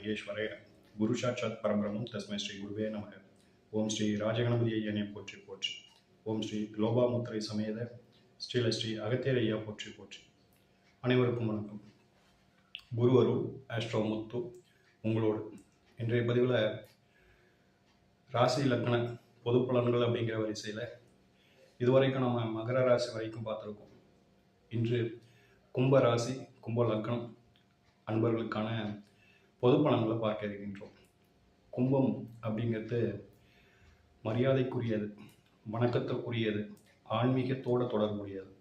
மகேஸ்வரே. குரு சாட்சாத் பரபிரமும் தஸ்மை ஸ்ரீ குருவே நமக. ஓம் ஸ்ரீ ராஜகணபதி ஐயனை போற்றி போற்றி. ஓம் ஸ்ரீ லோபாமுத்திரை சமேத ஸ்ரீல ஸ்ரீ அகத்தியர் ஐயா போற்றி போற்றி. அனைவருக்கும் வணக்கம். குருவரு ஆஸ்ட்ரோ முத்து உங்களோடு. இன்றைய பதிவில் ராசி லக்ன பொது பலன்கள் அப்படிங்கிற வரிசையில் இதுவரைக்கும் நம்ம மகர ராசி வரைக்கும் பார்த்துருக்கோம். இன்று கும்ப ராசி கும்ப லக்னம் அன்பர்களுக்கான பொது பலன்களை பார்க்க இருக்கின்றோம் கும்பம் அப்படிங்கிறது மரியாதைக்குரியது வணக்கத்திற்குரியது ஆன்மீகத்தோடு தொடர்புடையது.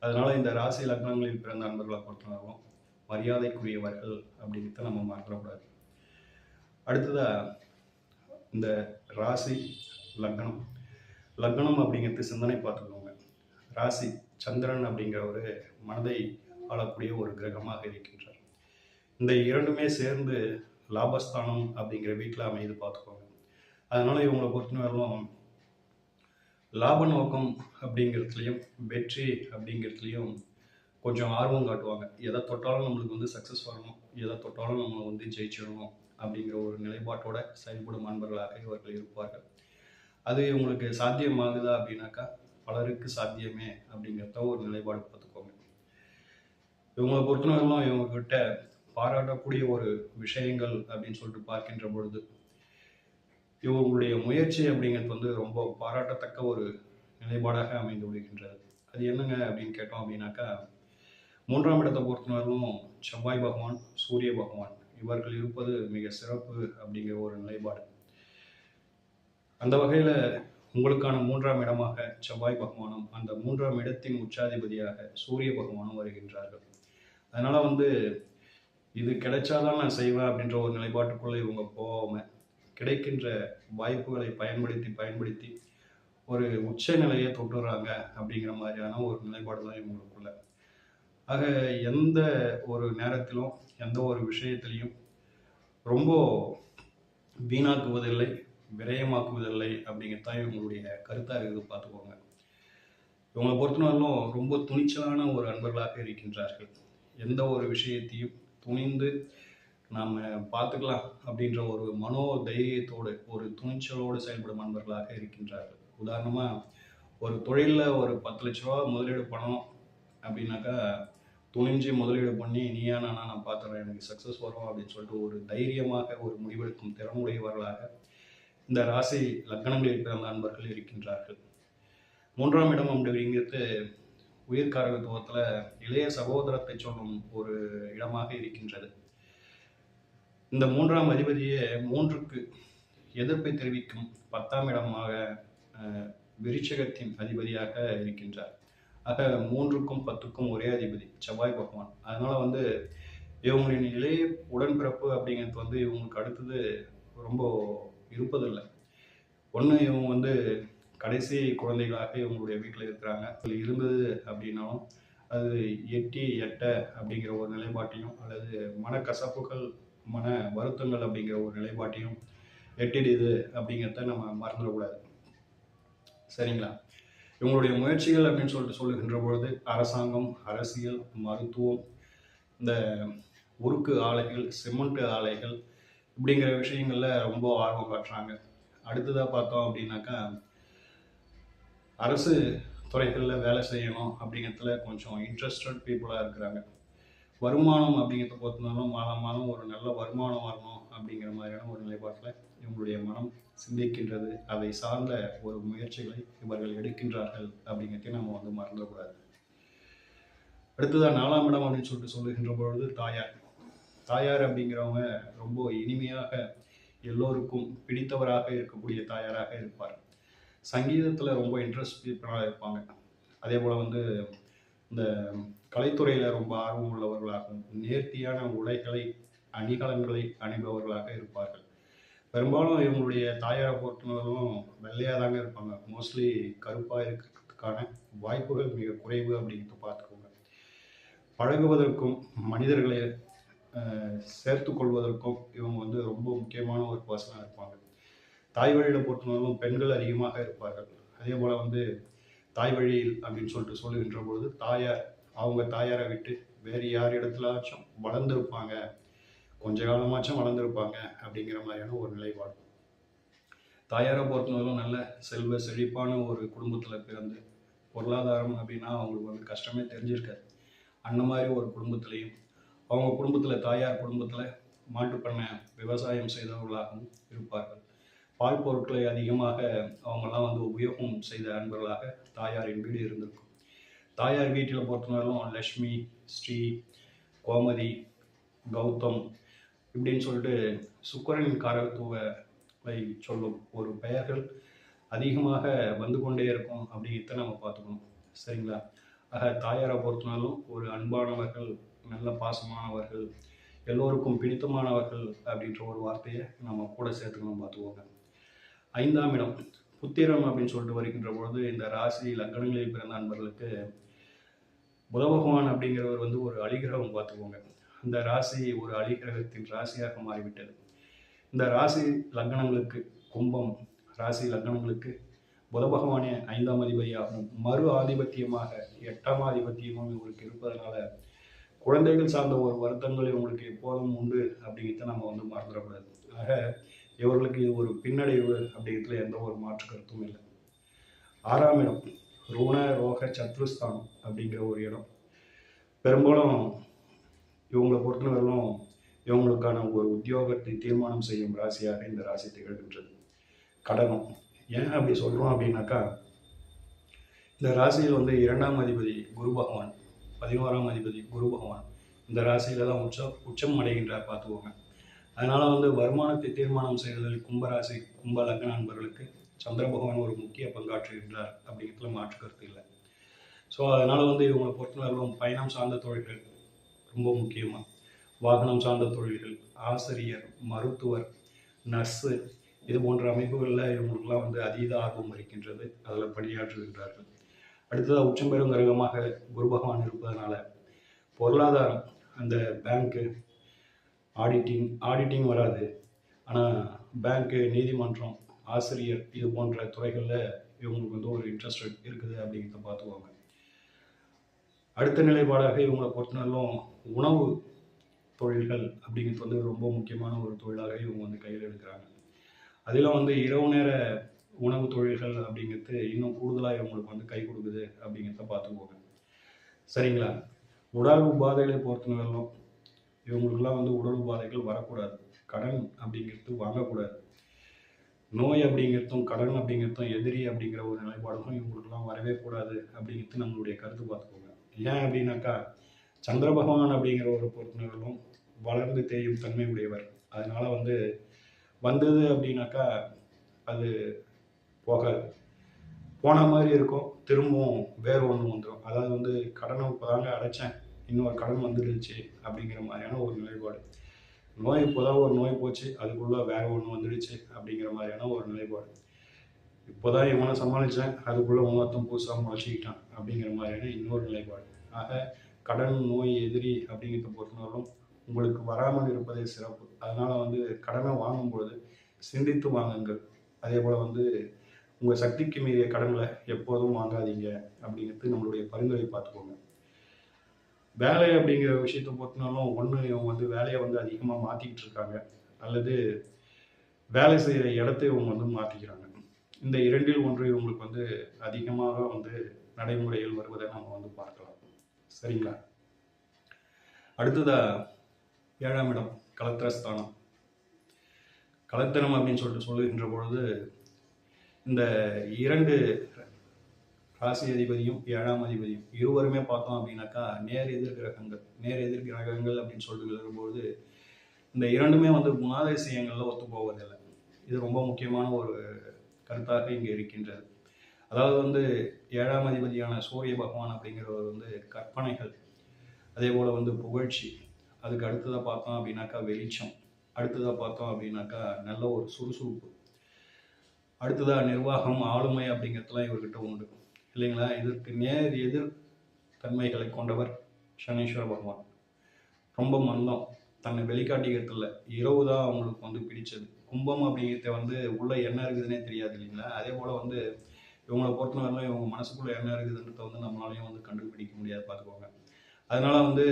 அதனால் இந்த ராசி லக்னங்களில் பிறந்த அன்பர்களை பொறுத்தவரைக்கும் மரியாதைக்குரியவர்கள் அப்படிங்கிறத நம்ம மறந்துடக்கூடாது. அடுத்ததாக இந்த ராசி லக்னம். லக்னம் அப்படிங்கிறது சிந்தனை பார்த்துக்கோங்க. ராசி சந்திரன் அப்படிங்கிற ஒரு மனதை ஆளக்கூடிய ஒரு கிரகமாக இருக்கின்றார். இந்த இரண்டுமே சேர்ந்து லாபஸ்தானம் அப்படிங்கிற வீட்டில் அமைது பார்த்துக்கோங்க. அதனால இவங்களை பொறுத்தவரையிலும் லாப நோக்கம் அப்படிங்கிறதுலையும் வெற்றி அப்படிங்கிறதுலையும் கொஞ்சம் ஆர்வம் காட்டுவாங்க. எதை தொட்டாலும் நம்மளுக்கு வந்து சக்ஸஸ் வரணும். எதை தொட்டாலும் நம்ம வந்து ஜெயிச்சிடணும் அப்படிங்கிற ஒரு நிலைப்பாட்டோட செயல்படும் அன்பர்களாக இவர்கள் இருப்பார்கள். அது இவங்களுக்கு சாத்தியமாகுதா அப்படின்னாக்கா பலருக்கு சாத்தியமே அப்படிங்கிறத ஒரு நிலைப்பாடு பார்த்துக்கோங்க. இவங்களை பொறுத்தவரையிலும் இவங்கக்கிட்ட பாராட்டக்கூடிய ஒரு விஷயங்கள் அப்படின்னு சொல்லிட்டு பார்க்கின்ற பொழுது இவங்களுடைய முயற்சி அப்படிங்கிறது வந்து ரொம்ப பாராட்டத்தக்க ஒரு நிலைப்பாடாக அமைந்து விடுகின்றது. அது என்னங்க அப்படின்னு கேட்டோம் அப்படின்னாக்கா மூன்றாம் இடத்தை பொறுத்தவரையிலும் செவ்வாய் பகவான் சூரிய பகவான் இவர்கள் இருப்பது மிக சிறப்பு அப்படிங்கிற ஒரு நிலைப்பாடு. அந்த வகையில் உங்களுக்கான மூன்றாம் இடமாக செவ்வாய் பகவானும் அந்த மூன்றாம் இடத்தின் உச்சாதிபதியாக சூரிய பகவானும் வருகின்றார்கள். அதனால் வந்து இது கிடைச்சாதான் நான் செய்வேன் அப்படின்ற ஒரு நிலைப்பாட்டுக்குள்ளே இவங்க போகாமல் கிடைக்கின்ற வாய்ப்புகளை பயன்படுத்தி பயன்படுத்தி ஒரு உச்ச நிலையை தொட்டுறாங்க அப்படிங்கிற மாதிரியான ஒரு நிலைப்பாடு தான் இவங்களுக்குள்ள. ஆக எந்த ஒரு நேரத்திலும் எந்த ஒரு விஷயத்திலையும் ரொம்ப வீணாக்குவதில்லை விரயமாக்குவதில்லை அப்படிங்கிறது தான் இவங்களுடைய கருத்தாக இருக்குது பார்த்துக்கோங்க. இவங்களை பொறுத்தவரையிலும் ரொம்ப துணிச்சலான ஒரு அன்பர்களாக இருக்கின்றார்கள். எந்த ஒரு விஷயத்தையும் துணிந்து நாம் பார்த்துக்கலாம் அப்படின்ற ஒரு மனோ தைரியத்தோடு ஒரு துணிச்சலோடு செயல்படும் நண்பர்களாக இருக்கின்றார்கள். உதாரணமாக ஒரு தொழிலில் ஒரு பத்து லட்ச ரூபா முதலீடு பணம் அப்படின்னாக்கா துணிஞ்சு முதலீடு பண்ணி நீயா நானா நான் பார்த்துறேன் எனக்கு சக்ஸஸ் வரும் அப்படின்னு சொல்லிட்டு ஒரு தைரியமாக ஒரு முடிவெடுக்கும் திறனுடையவர்களாக இந்த ராசி லக்னங்களில் பிறந்த நண்பர்கள் இருக்கின்றார்கள். மூன்றாம் இடம் அப்படிங்கிறது உயிர்காரகத்துவத்தில் இளைய சகோதரத்தை சொல்லும் ஒரு இடமாக இருக்கின்றது. இந்த மூன்றாம் அதிபதியே மூன்றுக்கு எதிர்ப்பை தெரிவிக்கும் பத்தாம் இடமாக விருச்சகத்தின் அதிபதியாக இருக்கின்றார். ஆக மூன்றுக்கும் பத்துக்கும் ஒரே அதிபதி செவ்வாய் பகவான். அதனால வந்து இவங்களின் இளைய உடன்பிறப்பு அப்படிங்கிறது வந்து இவங்களுக்கு அடுத்தது ரொம்ப இருப்பதில்லை. ஒன்று இவங்க வந்து கடைசி குழந்தைகளாக இவங்களுடைய வீட்டில் இருக்கிறாங்க. அதில் இருந்தது அப்படின்னாலும் அது எட்டி எட்ட அப்படிங்கிற ஒரு நிலைப்பாட்டையும் அல்லது மனக்கசப்புகள் மன வருத்தங்கள் அப்படிங்கிற ஒரு நிலைப்பாட்டையும் எட்டிடுது அப்படிங்கிறத நம்ம மறந்துடக்கூடாது. சரிங்களா? இவங்களுடைய முயற்சிகள் அப்படின்னு சொல்லிட்டு சொல்லுகின்ற பொழுது அரசாங்கம் அரசியல் மருத்துவம் இந்த உருக்கு ஆலைகள் சிமெண்ட் ஆலைகள் இப்படிங்கிற விஷயங்களில் ரொம்ப ஆர்வம் காட்டுறாங்க. அடுத்ததாக பார்த்தோம் அப்படின்னாக்கா அரசு துறைகளில் வேலை செய்யணும் அப்படிங்கிறதுல கொஞ்சம் இன்ட்ரெஸ்டட் பீப்புளாக இருக்கிறாங்க. வருமானம் அப்படிங்கிறத பொறுத்தனாலும் மாதம் மாதம் ஒரு நல்ல வருமானம் வரணும் அப்படிங்கிற மாதிரியான ஒரு நிலைப்பாட்டில் இவங்களுடைய மனம் சிந்திக்கின்றது. அதை சார்ந்த ஒரு முயற்சிகளை இவர்கள் எடுக்கின்றார்கள் அப்படிங்கிறதையும் நம்ம வந்து மறந்துடக்கூடாது. அடுத்ததாக நாலாம் இடம் அப்படின்னு சொல்லிட்டு சொல்லுகின்ற பொழுது தாயார். தாயார் அப்படிங்கிறவங்க ரொம்ப இனிமையாக எல்லோருக்கும் பிடித்தவராக இருக்கக்கூடிய தாயாராக இருப்பார். சங்கீதத்தில் ரொம்ப இன்ட்ரெஸ்ட் பீப்புளாக இருப்பாங்க. அதே போல் வந்து இந்த கலைத்துறையில் ரொம்ப ஆர்வம் உள்ளவர்களாகவும் நேர்த்தியான உடைகளை அணிகலன்களை அணிபவர்களாக இருப்பார்கள். பெரும்பாலும் இவங்களுடைய தாயாரை பொறுத்தவரைக்கும் வெள்ளையாக தாங்க இருப்பாங்க. மோஸ்ட்லி கருப்பாக இருக்கிறதுக்கான வாய்ப்புகள் மிக குறைவு அப்படின்ட்டு பார்த்துக்கோங்க. பழகுவதற்கும் மனிதர்களை சேர்த்து கொள்வதற்கும் இவங்க வந்து ரொம்ப முக்கியமான ஒரு பர்சனாக இருப்பாங்க. தாய் வழியில் பொறுத்தவரைக்கும் பெண்கள் அதிகமாக இருப்பார்கள். அதே போல் வந்து தாய் வழியில் அப்படின்னு சொல்லிட்டு சொல்லுகின்ற பொழுது தாயார் அவங்க தாயாரை விட்டு வேறு யார் இடத்துலாச்சும் வளர்ந்துருப்பாங்க. கொஞ்ச காலமாச்சும் வளர்ந்துருப்பாங்க அப்படிங்கிற மாதிரியான ஒரு நிலைப்பாடு. தாயாரை பொறுத்தவரைக்கும் நல்ல செல்வ செழிப்பான ஒரு குடும்பத்தில் பிறந்து பொருளாதாரம் அப்படின்னா அவங்களுக்கு வந்து கஷ்டமே தெரிஞ்சிருக்காது. அந்த மாதிரி ஒரு குடும்பத்திலையும் அவங்க குடும்பத்தில் தாயார் குடும்பத்தில் மாட்டுப் பண்ணை விவசாயம் செய்தவர்களாகவும் இருப்பார்கள். பால் பொருட்களை அதிகமாக அவங்கெல்லாம் வந்து உபயோகம் செய்த அன்பர்களாக தாயாரின் வீடு இருந்திருக்கும். தாயார் வீட்டில் பொறுத்தவரைக்கும் லக்ஷ்மி ஸ்ரீ கோமதி கௌதம் இப்படின்னு சொல்லிட்டு சுக்கரனின் காரத்துவை சொல்லும் ஒரு பெயர்கள் அதிகமாக வந்து கொண்டே இருக்கும் அப்படிங்கிறத நம்ம பார்த்துக்கணும். சரிங்களா? ஆக தாயாரை பொறுத்தனாலும் ஒரு அன்பானவர்கள் நல்ல பாசமானவர்கள் எல்லோருக்கும் பிடித்தமானவர்கள் அப்படின்ற ஒரு வார்த்தையை நம்ம கூட சேர்த்துக்கணும் பார்த்துக்கோங்க. ஐந்தாம் இடம். புத்திரம் அப்படின்னு சொல்லிட்டு வருகின்ற பொழுது இந்த ராசி லக்னங்களில் பிறந்த அன்பர்களுக்கு புத பகவான் அப்படிங்கிறவர் வந்து ஒரு அலிகிரகம் பார்த்துக்கோங்க. அந்த ராசி ஒரு அலிகிரகத்தின் ராசியாக மாறிவிட்டது. இந்த ராசி லக்னங்களுக்கு கும்பம் ராசி லக்னங்களுக்கு புத பகவானே ஐந்தாம் அதிபதியாகவும் மறு ஆதிபத்தியமாக எட்டாம் ஆதிபத்தியமும் இவங்களுக்கு இருப்பதனால குழந்தைகள் சார்ந்த ஒரு வருத்தங்கள் உங்களுக்கு எப்போதும் உண்டு அப்படிங்கிறத நம்ம வந்து மறந்துடக்கூடாது. ஆக இவர்களுக்கு இது ஒரு பின்னடைவு அப்படிங்கிறதுல எந்த ஒரு மாற்று கருத்தும் இல்லை. ஆறாம் இடம் ருண ரோக சத்ருஸ்தானம் அப்படிங்கிற ஒரு இடம். பெரும்பாலும் இவங்களை பொறுத்தவரையிலும் இவங்களுக்கான ஒரு உத்தியோகத்தை தீர்மானம் செய்யும் ராசியாக இந்த ராசி திகழ்கின்றது. கடனம் ஏன் அப்படி சொல்கிறோம் அப்படின்னாக்கா இந்த ராசியில் வந்து இரண்டாம் அதிபதி குரு பகவான் பதினோராம் அதிபதி குரு பகவான் இந்த ராசியில தான் உச்சம் உச்சம் அடைகின்றார் பார்த்துக்கோங்க. அதனால் வந்து வருமானத்தை தீர்மானம் செய்வதில் கும்பராசி கும்ப லக்ன நண்பர்களுக்கு சந்திர பகவான் ஒரு முக்கிய பங்காற்றுகின்றார் அப்படிங்கிறதுல மாற்று கருத்து இல்லை. ஸோ அதனால் வந்து இவங்களை பொறுத்தவரைக்கும் பயணம் சார்ந்த தொழில்கள் ரொம்ப முக்கியமாக வாகனம் சார்ந்த தொழில்கள் ஆசிரியர் மருத்துவர் நர்ஸு இது போன்ற அமைப்புகளில் இவங்களுக்குலாம் வந்து அதீத ஆர்வம் இருக்கின்றது. அதில் பணியாற்றுகின்றார்கள். அடுத்ததாக உச்சம் பெரும் கிரகமாக குரு பகவான் இருப்பதனால பொருளாதாரம் அந்த பேங்க்கு ஆடிட்டிங் ஆடிட்டிங் வராது. ஆனால் பேங்க்கு நீதிமன்றம் ஆசிரியர் இது போன்ற துறைகளில் இவங்களுக்கு வந்து ஒரு இன்ட்ரெஸ்ட் இருக்குது அப்படிங்கிறத பார்த்துக்குவாங்க அடுத்த நிலைப்பாடாக இவங்களை பொறுத்தனாலும் உணவு தொழில்கள் அப்படிங்கிறது வந்து ரொம்ப முக்கியமான ஒரு தொழிலாக இவங்க வந்து கையில் எடுக்கிறாங்க. அதில் வந்து இரவு நேர உணவு தொழில்கள் அப்படிங்கிறது இன்னும் கூடுதலாக இவங்களுக்கு வந்து கை கொடுக்குது அப்படிங்கிறத பார்த்துக்குவாங்க சரிங்களா? உடல் உபாதைகளை பொறுத்தவரையிலும் இவங்களுக்கெல்லாம் வந்து உடல் உபாதைகள் வரக்கூடாது. கடன் அப்படிங்கிறது வாங்கக்கூடாது. நோய் அப்படிங்கிறதும் கடன் அப்படிங்கிறதும் எதிரி அப்படிங்கிற ஒரு நிலைப்பாடும் இவங்களுக்கெல்லாம் வரவே கூடாது அப்படிங்கிறது நம்மளுடைய கருத்து பார்த்துக்கோங்க. ஏன் அப்படின்னாக்கா சந்திர பகவான் அப்படிங்கிற ஒரு பொறுத்தினர்களும் வளர்ந்து தேயும் தன்மை உடையவர். அதனால் வந்து வந்தது அப்படின்னாக்கா அது போகாது. போன மாதிரி இருக்கும் திரும்பவும் வேறு ஒன்று வந்துடும் அதாவது வந்து கடனை இப்போதாங்க அடைச்சேன். இன்னொரு கடன் வந்துடுச்சு அப்படிங்கிற மாதிரியான ஒரு நிலைப்பாடு. நோய் இப்போதான் ஒரு நோய் போச்சு அதுக்குள்ளே வேற ஒன்று வந்துடுச்சு அப்படிங்கிற மாதிரியான ஒரு நிலைப்பாடு. இப்போதான் இவனை சமாளித்தேன் அதுக்குள்ளே இன்னொருத்தன் புதுசாக முளைச்சிக்கிட்டான் அப்படிங்கிற மாதிரியான இன்னொரு நிலைப்பாடு. ஆக கடன் நோய் எதிரி அப்படிங்கிறத பொறுத்தவரைக்கும் உங்களுக்கு வராமல் இருப்பதே சிறப்பு. அதனால் வந்து கடனை வாங்கும்பொழுது சிந்தித்து வாங்குங்கள். அதே போல் வந்து உங்கள் சக்திக்கு மீறிய கடன்களை எப்போதும் வாங்காதீங்க அப்படிங்கிறது நம்மளுடைய பரிந்துரை பார்த்துக்கோங்க. வேலை அப்படிங்கிற விஷயத்தை பொறுத்தினாலும் ஒன்று இவங்க வந்து வேலையை வந்து அதிகமாக மாற்றிக்கிட்டு இருக்காங்க. அல்லது வேலை செய்கிற இடத்த இவங்க வந்து மாற்றிக்கிறாங்க இந்த இரண்டில் ஒன்று இவங்களுக்கு வந்து அதிகமாக வந்து நடைமுறையில் வருவதை நம்ம வந்து பார்க்கலாம். சரிங்களா? அடுத்ததா ஏழாம் இடம் கலத்திரஸ்தானம் கலத்திரம் அப்படின்னு சொல்லிட்டு சொல்லுகின்ற பொழுது இந்த இரண்டு ராசி அதிபதியும் ஏழாம் அதிபதியும் இருவருமே பார்த்தோம் அப்படின்னாக்கா நேர் எதிர் கிரகங்கள் நேர் எதிர் கிரகங்கள் அப்படின்னு சொல்லிட்டு வரும்போது இந்த இரண்டுமே வந்து குணாதிசயங்களில் ஒத்து போவதில்லை. இது ரொம்ப முக்கியமான ஒரு கருத்தாக இங்கே இருக்கின்றது. அதாவது வந்து ஏழாம் அதிபதியான சூரிய பகவான் அப்படிங்கிறவர் வந்து கற்பனைகள் அதே போல் வந்து புகழ்ச்சி அதுக்கு அடுத்ததாக பார்த்தோம் அப்படின்னாக்கா வெளிச்சம் அடுத்ததாக பார்த்தோம் அப்படின்னாக்கா நல்ல ஒரு சுறுசுறுப்பு அடுத்ததாக நிர்வாகம் ஆளுமை அப்படிங்கிறதுலாம் இவர்கிட்ட உண்டு. இல்லைங்களா? இதற்கு நேர் எதிர் தன்மைகளை கொண்டவர் சனீஸ்வர பகவான். ரொம்ப மந்தம். தன்னை வெளிக்காட்டிக்கிறதுல இரவு தான் அவங்களுக்கு வந்து பிடிச்சது. கும்பம் அப்படிங்கிறத வந்து உள்ளே என்ன இருக்குதுன்னே தெரியாது இல்லைங்களா? அதே போல் வந்து இவங்களை பொறுத்தவரையிலும் இவங்க மனசுக்குள்ளே என்ன இருக்குதுன்றத வந்து நம்மளாலையும் வந்து கண்டுபிடிக்க முடியாது பார்த்துக்கோங்க. அதனால வந்து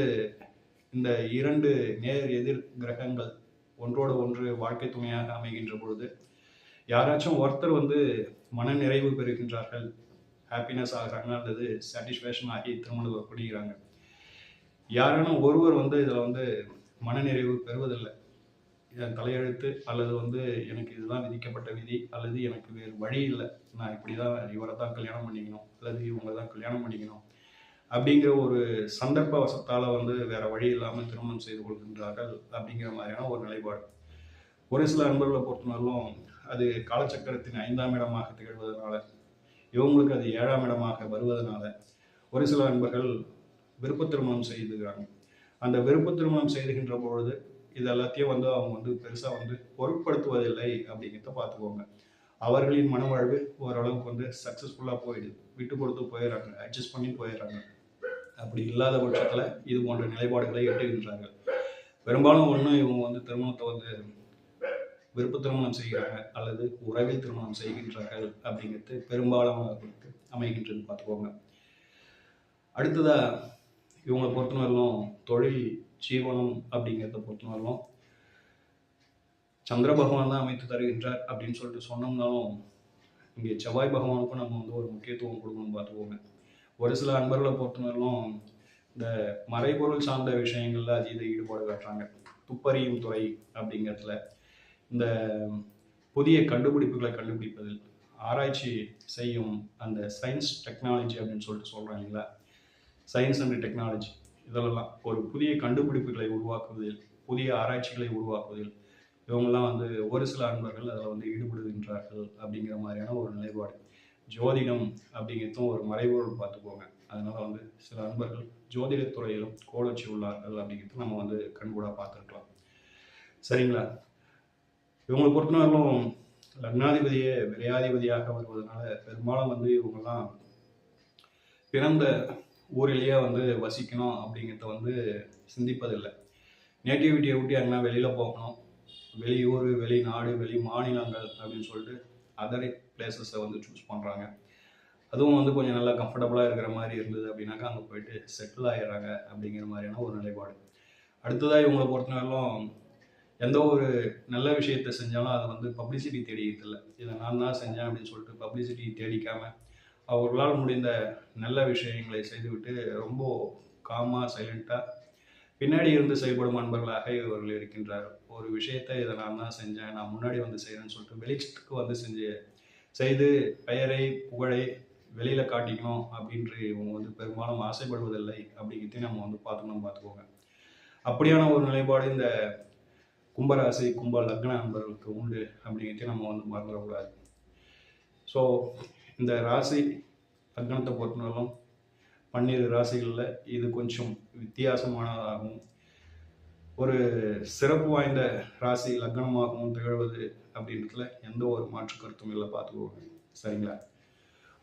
இந்த இரண்டு நேர் எதிர் கிரகங்கள் ஒன்றோடு ஒன்று வாழ்க்கை துணையாக அமைகின்ற பொழுது யாராச்சும் ஒருத்தர் வந்து மன நிறைவு பெறுகின்றார்கள் ஹாப்பினஸ் ஆகிறாங்க அல்லது சாட்டிஸ்ஃபேக்ஷன் ஆகி திருமணம் புரிகிறாங்க யாரானும் ஒருவர் வந்து இதில் வந்து மனநிறைவு பெறுவதில்லை. என் தலையெழுத்து அல்லது வந்து எனக்கு இதுதான் விதிக்கப்பட்ட விதி அல்லது எனக்கு வேறு வழி இல்லை. நான் இப்படி தான் இவரை தான் கல்யாணம் பண்ணிக்கணும் அல்லது இவங்களை தான் கல்யாணம் பண்ணிக்கணும் அப்படிங்கிற ஒரு சந்தர்ப்ப வசத்தால் வந்து வேற வழி இல்லாமல் திருமணம் செய்து கொள்கின்றார்கள் அப்படிங்கிற மாதிரியான ஒரு நிலைப்பாடு. ஒரு சில அன்பர்களை பொறுத்தவரையிலும் அது காலச்சக்கரத்தின் ஐந்தாம் இடமாக திகழ்வதனால இவங்களுக்கு அது ஏழாம் இடமாக வருவதனால ஒரு சில அன்பர்கள் விருப்ப திருமணம் செய்துகிறாங்க. அந்த விருப்ப திருமணம் செய்துகின்ற பொழுது இது எல்லாத்தையும் வந்து அவங்க வந்து பெருசாக வந்து பொருட்படுத்துவதில்லை அப்படிங்கிறத பார்த்துக்கோங்க. அவர்களின் மனவாழ்வு ஓரளவுக்கு வந்து சக்ஸஸ்ஃபுல்லாக போயிடுது விட்டு கொடுத்து போயிடுறாங்க. அட்ஜஸ்ட் பண்ணி போயிடுறாங்க. அப்படி இல்லாத பட்சத்தில் இது போன்ற நிலைப்பாடுகளை எட்டுகின்றார்கள். பெரும்பாலும் ஒன்று இவங்க வந்து திருமணத்தை வந்து விருப்ப திருமணம் செய்கிறாங்க அல்லது உறவில் திருமணம் செய்கின்றார்கள் அப்படிங்கிறது பெரும்பாலானவர்களுக்கு அமைகின்றது பார்த்துக்கோங்க. அடுத்ததாக இவங்களை பொறுத்தவரையிலும் தொழில் ஜீவனம் அப்படிங்கிறத பொறுத்தவரையிலும் சந்திர பகவான் தான் அமைத்து தருகின்றார் அப்படின்னு சொல்லிட்டு சொன்னோம்னாலும் இங்கே செவ்வாய் பகவானுக்கும் நம்ம வந்து ஒரு முக்கியத்துவம் கொடுக்கணும் பார்த்துக்கோங்க. ஒரு சில அன்பர்களை பொறுத்தவரையிலும் இந்த மறைபொருள் சார்ந்த விஷயங்கள்ல அதீத ஈடுபாடு காட்டுறாங்க. துப்பறியும் துறை அப்படிங்கிறதுல இந்த புதிய கண்டுபிடிப்புகளை கண்டுபிடிப்பதில் ஆராய்ச்சி செய்யும் அந்த சயின்ஸ் டெக்னாலஜி அப்படின்னு சொல்லிட்டு சொல்கிறாங்க இல்லைங்களா? சயின்ஸ் அண்ட் டெக்னாலஜி இதெல்லாம் ஒரு புதிய கண்டுபிடிப்புகளை உருவாக்குவதில் புதிய ஆராய்ச்சிகளை உருவாக்குவதில் இவங்கெல்லாம் வந்து ஒரு சில அன்பர்கள் அதில் வந்து ஈடுபடுகின்றார்கள் அப்படிங்கிற மாதிரியான ஒரு நிலைப்பாடு. ஜோதிடம் அப்படிங்கிறதும் ஒரு மறைபொருள் பார்த்துக்கோங்க. அதனால் வந்து சில அன்பர்கள் ஜோதிடத் துறையிலும் கோலச்சி உள்ளார்கள் அப்படிங்கிறது நம்ம வந்து கண்கூடாக பார்த்துருக்கலாம். சரிங்களா? இவங்களை பொறுத்தவரையிலும் லக்னாதிபதியே விரையாதிபதியாக வருவதனால பெரும்பாலும் வந்து இவங்கெல்லாம் பிறந்த ஊரிலேயே வந்து வசிக்கணும் அப்படிங்கிறத வந்து சிந்திப்பதில்லை. நேட்டிவிட்டியை விட்டு எங்கன்னா வெளியில் போகணும். வெளியூர் வெளிநாடு வெளி மாநிலங்கள் அப்படின்னு சொல்லிட்டு அதர் பிளேசஸை வந்து சூஸ் பண்ணுறாங்க அதுவும் வந்து கொஞ்சம் நல்லா கம்ஃபர்டபுளாக இருக்கிற மாதிரி இருந்தது அப்படின்னாக்கா அங்கே போயிட்டு செட்டில் ஆகிடுறாங்க அப்படிங்கிற மாதிரியான ஒரு நிலைப்பாடு. அடுத்ததாக இவங்களை பொறுத்தவரையிலும் எந்த ஒரு நல்ல விஷயத்தை செஞ்சாலும் அதை வந்து பப்ளிசிட்டி தேடிக்கிறது இல்லை இதை நான் தான் செஞ்சேன் அப்படின்னு சொல்லிட்டு பப்ளிசிட்டி தேடிக்காமல் அவர்களால் முடிந்த நல்ல விஷயங்களை செய்துவிட்டு ரொம்ப காமாக சைலண்ட்டாக பின்னாடி இருந்து செயல்படும் அன்பர்களாக இவர்கள் இருக்கின்றார். ஒரு விஷயத்தை இதை நான் தான் செஞ்சேன் நான் முன்னாடி வந்து செய்கிறேன்னு சொல்லிட்டு வெளிச்சத்துக்கு வந்து செஞ்சு செய்து பெயரை புகழை வெளியில் காட்டிக்கணும் அப்படின்று இவங்க வந்து பெரும்பாலும் ஆசைப்படுவதில்லை. அப்படிங்கிறதையும் நம்ம வந்து பார்த்தோம்னா பார்த்துக்கோங்க. அப்படியான ஒரு நிலைப்பாடு இந்த கும்பராசி கும்ப லக்ன நண்பர்களுக்கு உண்டு அப்படிங்கிறதையும் நம்ம வந்து மறந்துடக்கூடாது. ஸோ இந்த ராசி லக்னத்தை பொறுத்தவரைக்கும் பன்னிரு ராசிகளில் இது கொஞ்சம் வித்தியாசமானதாகவும் ஒரு சிறப்பு வாய்ந்த ராசி லக்னமாகவும் திகழ்வது அப்படின்றதுல எந்த ஒரு மாற்று கருத்தும் இல்லை பார்த்துக்கோங்க. சரிங்களா?